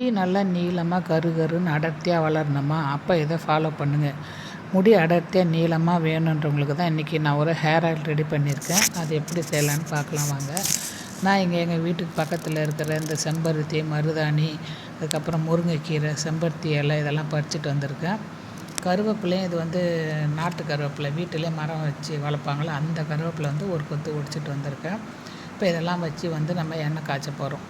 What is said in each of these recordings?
முடி நல்லா நீளமாக கரு கருன்னு அடர்த்தியாக வளரணுமா? அப்போ இதை ஃபாலோ பண்ணுங்கள் முடி அடர்த்தியாக நீளமாக வேணுன்றவங்களுக்கு தான் இன்றைக்கி நான் ஒரு ஹேர் ஆயில் ரெடி பண்ணியிருக்கேன். அது எப்படி செய்யலான்னு பார்க்கலாம் வாங்க. நான் இங்கே எங்கள் வீட்டுக்கு பக்கத்தில் இருக்கிற இந்த செம்பருத்தி மருதாணி அதுக்கப்புறம் முருங்கைக்கீரை செம்பருத்தி இலை இதெல்லாம் பறிச்சுட்டு வந்திருக்கேன். கருவேப்பிலையும் இது வந்து நாட்டு கருவேப்பிலை. வீட்டிலே மரம் வச்சு வளர்ப்பாங்களோ அந்த கருவேப்பிலை வந்து ஒரு கொத்து ஒடிச்சிட்டு வந்திருக்கேன். இப்போ இதெல்லாம் வச்சு வந்து நம்ம எண்ணெய் காய்ச்ச போகிறோம்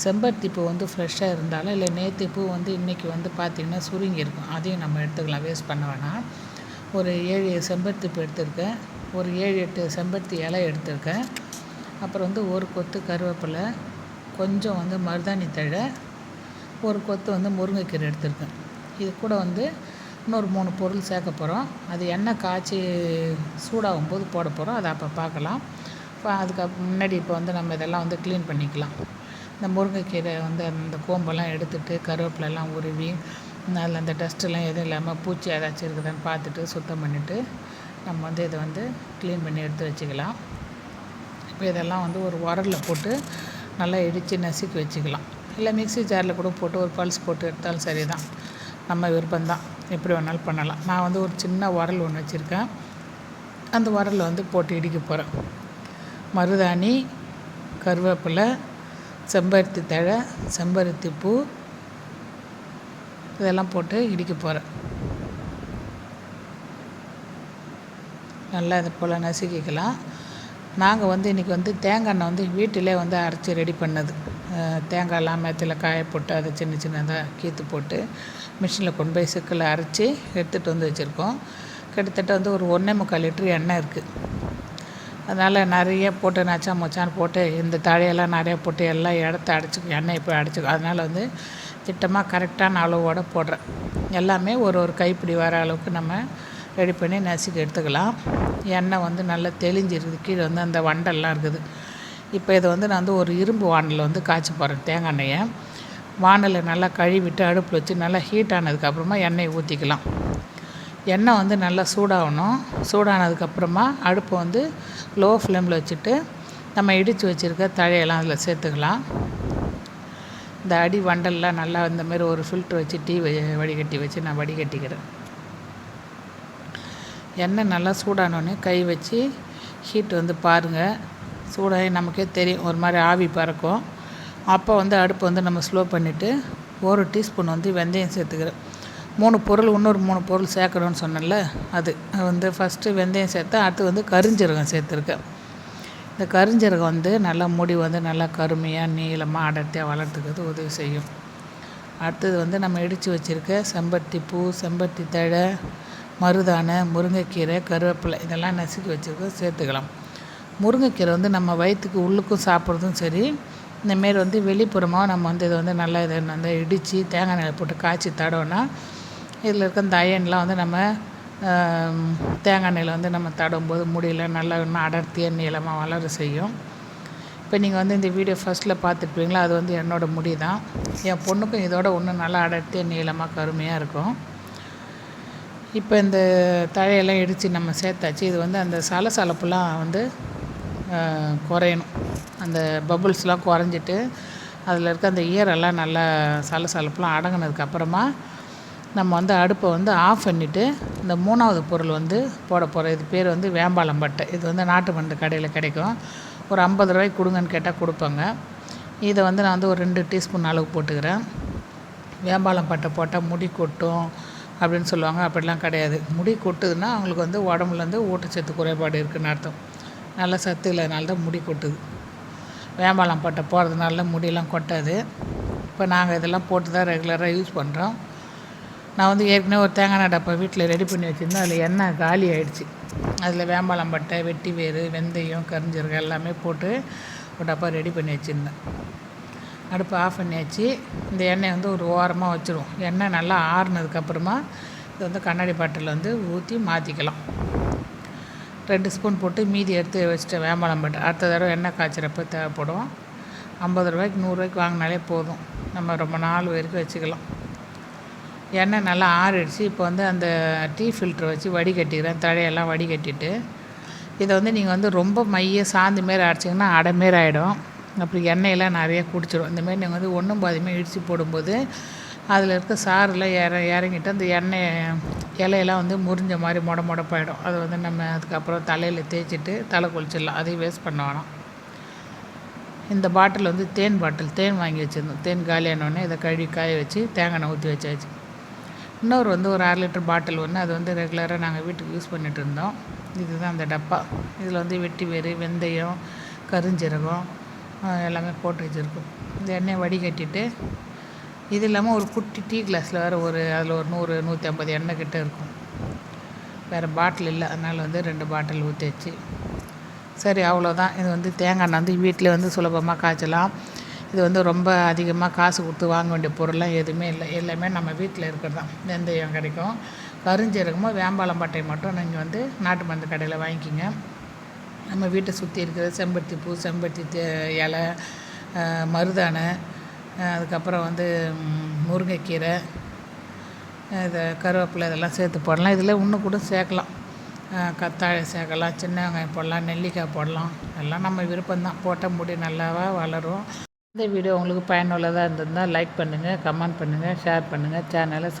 செம்பருத்தி பூ வந்து ஃப்ரெஷ்ஷாக இருந்தாலும் இல்லை நேற்று பூ வந்து இன்றைக்கி வந்து பார்த்திங்கன்னா சுருங்கி இருக்கும் அதையும் நம்ம எடுத்துக்கலாம் வேஸ்ட் பண்ண வேணாம். ஒரு ஏழு செம்பருத்தி பூ எடுத்திருக்கேன். ஒரு ஏழு எட்டு செம்பருத்தி இலை எடுத்திருக்கேன். அப்புறம் வந்து ஒரு கொத்து கருவேப்பிலை கொஞ்சம் வந்து மருதாணி தழை ஒரு கொத்து வந்து முருங்கைக்கீரை எடுத்திருக்கேன். இது கூட வந்து இன்னொரு மூணு பொருள் சேர்க்க போகிறோம் அது எண்ணெய் காய்ச்சி சூடாகும் போது போட போகிறோம் அதை அப்போ பார்க்கலாம். இப்போ அதுக்கு முன்னாடி இப்போ வந்து நம்ம இதெல்லாம் வந்து க்ளீன் பண்ணிக்கலாம். இந்த முருங்கைக்கீரை வந்து அந்த கோம்பெல்லாம் எடுத்துட்டு கருவேப்பிலெல்லாம் உருவி அதில் அந்த டஸ்ட்டெல்லாம் எதுவும் இல்லாமல் பூச்சி ஏதாச்சும் இருக்குதான்னு பார்த்துட்டு சுத்தம் பண்ணிவிட்டு நம்ம வந்து இதை வந்து க்ளீன் பண்ணி எடுத்து வச்சுக்கலாம். இப்போ இதெல்லாம் வந்து ஒரு உரலில் போட்டு நல்லா இடித்து நசுக்கி வச்சுக்கலாம். இல்லை மிக்சி ஜாரில் கூட போட்டு ஒரு பல்ஸ் போட்டு எடுத்தாலும் சரி தான் நம்ம விருப்பம்தான். எப்படி வேணாலும் பண்ணலாம். நான் வந்து ஒரு சின்ன உரல் ஒன்று வச்சுருக்கேன். அந்த உரலில் வந்து போட்டு இடிக்க போகிறேன் மருதாணி கருவேப்பிலை செம்பருத்தி தழை செம்பருத்தி பூ இதெல்லாம் போட்டு இடிக்க போகிறேன் நல்லா இதை போல் நசுக்கிக்கலாம். நாங்கள் வந்து இன்றைக்கி வந்து தேங்காய் எண்ணெய் வந்து வீட்டிலே வந்து அரைச்சி ரெடி பண்ணது. தேங்காயெல்லாம் மேத்தில் காய போட்டு அதை சின்ன சின்னதாக கீற்று போட்டு மிஷினில் கொண்டு போய் சிக்கலில் அரைச்சி எடுத்துகிட்டு வந்து வச்சுருக்கோம். கிட்டத்தட்ட வந்து ஒரு ஒன்றே முக்கால் லிட்ரு எண்ணெய் இருக்குது அதனால் நிறைய போட்டு நச்சா மொச்சான்னு போட்டு இந்த தழையெல்லாம் நிறைய போட்டு எல்லாம் இடத்த அடைச்சிக்கும் எண்ணெய் இப்போ அடைச்சிக்கும் அதனால் வந்து திட்டமாக கரெக்டான அளவோடு போடுறேன். எல்லாமே ஒரு ஒரு கைப்பிடி வர அளவுக்கு நம்ம ரெடி பண்ணி நசுக்கி எடுத்துக்கலாம். எண்ணெய் வந்து நல்லா தெளிஞ்சிருக்குது கீழே வந்து அந்த வண்டெல்லாம் இருக்குது. இப்போ இதை வந்து நான் வந்து ஒரு இரும்பு வானலில் வந்து காய்ச்சி போகிறேன் தேங்காய் எண்ணெயை. வானலை நல்லா கழுவிட்டு அடுப்பில் வச்சு நல்லா ஹீட் ஆனதுக்கப்புறமா எண்ணெயை ஊற்றிக்கலாம் எண்ணெய் வந்து நல்லா சூடாகணும். சூடானதுக்கப்புறமா அடுப்பை வந்து லோ ஃப்ளேமில் வச்சுட்டு நம்ம இடித்து வச்சுருக்க தழையெல்லாம் அதில் சேர்த்துக்கலாம். இந்த அடி வண்டல்லாம் நல்லா இந்த மாதிரி ஒரு ஃபில்ட்ரு வச்சு டீ வடிகட்டி வச்சு நான் வடிகட்டிக்கிறேன். எண்ணெய் நல்லா சூடானோடனே கை வச்சு ஹீட் வந்து பாருங்கள் சூடாகி நமக்கே தெரியும் ஒரு மாதிரி ஆவி பறக்கும். அப்போ வந்து அடுப்பை வந்து நம்ம ஸ்லோ பண்ணிவிட்டு ஒரு டீஸ்பூன் வந்து வெந்தயம் சேர்த்துக்கிறேன். மூணு பொருள் இன்னொரு மூணு பொருள் சேர்க்கணும்னு சொன்னேன்ல அது. வந்து ஃபஸ்ட்டு வெந்தயம் சேர்த்தேன் அடுத்து வந்து கருஞ்சீரகம் சேர்த்துருக்கேன். இந்த கருஞ்சீரகம் வந்து நல்லா முடி வந்து நல்லா கருமையாக நீளமாக அடர்த்தியாக வளர்த்துக்கிறது உதவி செய்யும். அடுத்தது வந்து நம்ம இடித்து வச்சுருக்க செம்பருத்தி பூ செம்பருத்தி தழை மருதாணை முருங்கைக்கீரை கருவேப்பிலை இதெல்லாம் நசுக்கி வச்சுருக்கோம் சேர்த்துக்கலாம். முருங்கைக்கீரை வந்து நம்ம வயிற்றுக்கு உள்ளுக்கும் சாப்பிட்றதும் சரி இந்தமாரி வந்து வெளிப்புறமாக நம்ம வந்து இதை வந்து நல்லா இதை வந்து இடித்து தேங்காய் எண்ணெயில் போட்டு காய்ச்சி தடவைனா இதில் இருக்க இந்த அயன்லாம் வந்து நம்ம தேங்காய் எண்ணெயில் வந்து நம்ம தடவும்போது முடியல நல்லா இன்னும் அடர்த்தியாக நீளமாக வளர செய்யும். இப்போ நீங்கள் வந்து இந்த வீடியோ ஃபஸ்ட்டில் பார்த்துருப்பீங்களா அது வந்து என்னோடய முடி தான். என் பொண்ணுக்கும் இதோட ஒன்றும் நல்லா அடர்த்தியாக நீளமாக கருமையாக இருக்கும். இப்போ இந்த தழையெல்லாம் இடித்து நம்ம சேர்த்தாச்சு. இது வந்து அந்த சலசலப்புலாம் வந்து குறையணும். அந்த பபுள்ஸ்லாம் குறைஞ்சிட்டு அதில் இருக்க அந்த ஈரெல்லாம் நல்லா சலசலப்புலாம் அடங்கினதுக்கப்புறமா நம்ம வந்து அடுப்பை வந்து ஆஃப் பண்ணிவிட்டு இந்த மூணாவது பொருள் வந்து போட போகிறோம் இது பேர் வந்து வேம்பாலம் பட்டை இது வந்து நாட்டு மருந்து கடையில் கிடைக்கும். ஒரு ஐம்பது ரூபாய்க்கு கொடுங்கன்னு கேட்டால் கொடுப்பாங்க. இதை வந்து நான் வந்து ஒரு ரெண்டு டீஸ்பூன் அளவு போட்டுக்கிறேன். வேம்பாலம் பட்டை போட்டால் முடி கொட்டும் அப்படின்னு சொல்லுவாங்க. அப்படிலாம் கிடையாது. முடி கொட்டுதுன்னா அவங்களுக்கு வந்து உடம்புலேருந்து ஊட்டச்சத்து குறைபாடு இருக்குதுன்னு அர்த்தம். நல்ல சத்து இல்லாதனால தான் முடி கொட்டுது. வேம்பாலம் பட்டை போடுறதுனால முடியெல்லாம் கொட்டாது. இப்போ நாங்கள் இதெல்லாம் போட்டு தான் ரெகுலராக யூஸ் பண்ணுறோம் நான் வந்து ஏற்கனவே ஒரு தேங்காய் டப்பா வீட்டில் ரெடி பண்ணி வச்சுருந்தேன். அதில் எண்ணெய் காலி ஆகிடுச்சு அதில் வேம்பாலம் பட்டை வெட்டி வேறு வெந்தயம் கரிஞ்சீரகம் எல்லாமே போட்டு ஒரு டப்பா ரெடி பண்ணி வச்சுருந்தேன். அடுப்பை ஆஃப் பண்ணியாச்சு. இந்த எண்ணெய் வந்து ஒரு ஓரமாக வச்சுருவோம் எண்ணெய் நல்லா ஆறுனதுக்கப்புறமா இது வந்து கண்ணாடி பாட்டில் வந்து ஊற்றி மாற்றிக்கலாம் ரெண்டு ஸ்பூன் போட்டு மீதி எடுத்து வச்சுட்டேன் வேம்பாலம் பட்டை. அடுத்த தடவை எண்ணெய் காய்ச்சிறப்ப தேவைப்படும். ஐம்பது ரூபாய்க்கு நூறுரூவாய்க்கு வாங்கினாலே போதும். நம்ம ரொம்ப நாள் வரைக்கும் வச்சுக்கலாம். எண்ணெய் நல்லா ஆறிடுச்சு. இப்போ வந்து அந்த டீ ஃபில்ட்ரு வச்சு வடிகட்டிக்கிறேன். தழையெல்லாம் வடிகட்டிட்டு. இதை வந்து நீங்கள் வந்து ரொம்ப மைய சாந்து மாரி அரைச்சிங்கன்னா அடை மாரி ஆகிடும் அப்புறம் எண்ணெயெல்லாம் நிறைய குடிச்சிடும் இந்தமாரி நீங்கள் வந்து ஒன்றும் பாதியுமே இடித்து போடும்போது அதில் இருக்க சாறுலாம் இற இறங்கிட்டு அந்த எண்ணெய் இலையெல்லாம் வந்து முறிஞ்ச மாதிரி மொட மொடப்பாயிடும். அதை வந்து நம்ம அதுக்கப்புறம் தலையில் தேய்ச்சிட்டு தலை குளிச்சிடலாம். அதையும் வேஸ்ட் பண்ண வேணாம். இந்த பாட்டில் வந்து தேன் பாட்டில். தேன் வாங்கி வச்சுருந்தோம். தேன் காலியானோடனே இதை கழுவி காய வச்சு தேங்காய் எண்ணெய் ஊற்றி வச்சாச்சு. இன்னொரு வந்து ஒரு அரை லிட்டர் பாட்டில் ஒன்று அது வந்து ரெகுலராக நாங்கள் வீட்டுக்கு யூஸ் பண்ணிட்டு இருந்தோம். இதுதான் அந்த டப்பா. இதில் வந்து வெட்டி வேறு வெந்தயம் கருஞ்சீரகம் எல்லாமே போட்டு வச்சுருக்கோம். இந்த எண்ணெயை வடிகட்டிட்டு இது இல்லாமல் ஒரு குட்டி டீ கிளாஸில் வேறு ஒரு அதில் ஒரு நூறு நூற்றி ஐம்பது எண்ணெய் கிட்ட இருக்கும். வேறு பாட்டில் இல்லை அதனால் வந்து ரெண்டு பாட்டில் ஊற்றி வச்சு. சரி அவ்வளோதான். இது வந்து தேங்காய் எண்ணெய் வந்து வீட்டில் வந்து சுலபமாக காய்ச்சலாம். இது வந்து ரொம்ப அதிகமாக காசு கொடுத்து வாங்க வேண்டிய பொருள்லாம் எதுவுமே இல்லை. எல்லாமே நம்ம வீட்டில் இருக்கிறது தான் வெந்தயம் கிடைக்கும். கருஞ்சீரகமும் வேம்பாலம் பட்டை மட்டும் நீங்கள் வந்து நாட்டு மருந்து கடையில் வாங்கிக்கிங்க. நம்ம வீட்டை சுற்றி இருக்கிற செம்பருத்தி பூ செம்பருத்தி தே இலை மருதானை மருதாணை அதுக்கப்புறம் வந்து முருங்கைக்கீரை இதை கருவேப்பிலை இதெல்லாம் சேர்த்து போடலாம். இதில் இன்னும் கூட சேர்க்கலாம். கத்தாழை சேர்க்கலாம் சின்ன வெங்காயம் போடலாம் நெல்லிக்காய் போடலாம். எல்லாம் நம்ம விருப்பம்தான். போட்டால் முடி நல்லாவா வளரும். இந்த வீடியோ உங்களுக்கு பயனுள்ளதாக இருந்திருந்தால் லைக் பண்ணுங்கள் கமெண்ட் பண்ணுங்கள் ஷேர் பண்ணுங்கள் சேனலை